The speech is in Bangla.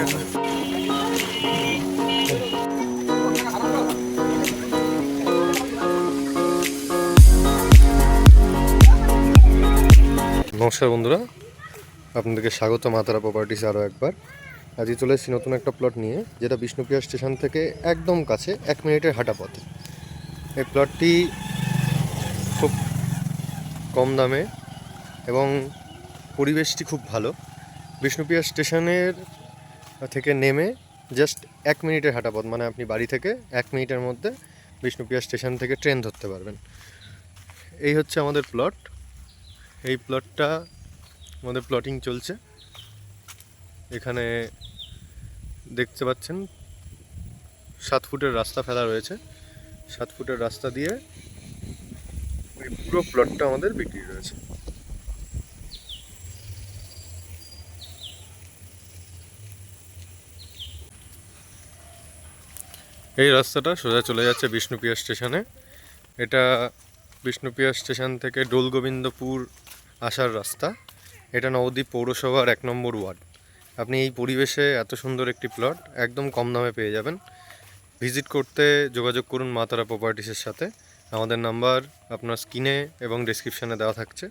নমস্কার বন্ধুরা, আপনাদেরকে স্বাগত মাতারা প্রপার্টিস আরও একবার। আজকে চলে এসেছি নতুন একটা প্লট নিয়ে, যেটা বিষ্ণুপ্রিয়া স্টেশন থেকে একদম কাছে এক মিনিটের হাঁটা পথে। এই প্লটটি খুব কম দামে এবং পরিবেশটি খুব ভালো। বিষ্ণুপ্রিয়া স্টেশনের থেকে নেমে জাস্ট এক মিনিটের হাঁটা পথ মানে আপনি বাড়ি থেকে এক মিনিটের মধ্যে বিষ্ণুপ্রিয়া স্টেশন থেকে ট্রেন ধরতে পারবেন। এই হচ্ছে আমাদের প্লট এই প্লটটা আমাদের প্লটিং চলছে। এখানে দেখতে পাচ্ছেন, সাত ফুটের রাস্তা ফেলা রয়েছে। সাত ফুটের রাস্তা দিয়ে পুরো প্লটটা আমাদের বিক্রি রয়েছে এই রাস্তাটা সোজা চলে যাচ্ছে বিষ্ণুপ্রিয়া স্টেশনে। এটা বিষ্ণুপ্রিয়া স্টেশন থেকে ডোলগোবিন্দপুর আসার রাস্তা। এটা নবদ্বীপ পৌরসভার এক নম্বর ওয়ার্ড। আপনি এই পরিবেশে এত সুন্দর একটি প্লট, একদম কম দামে পেয়ে যাবেন। ভিজিট করতে যোগাযোগ করুন মাতারা প্রপার্টিসের সাথে। আমাদের নাম্বার আপনার স্ক্রিনে এবং ডেসক্রিপশানে দেওয়া থাকছে।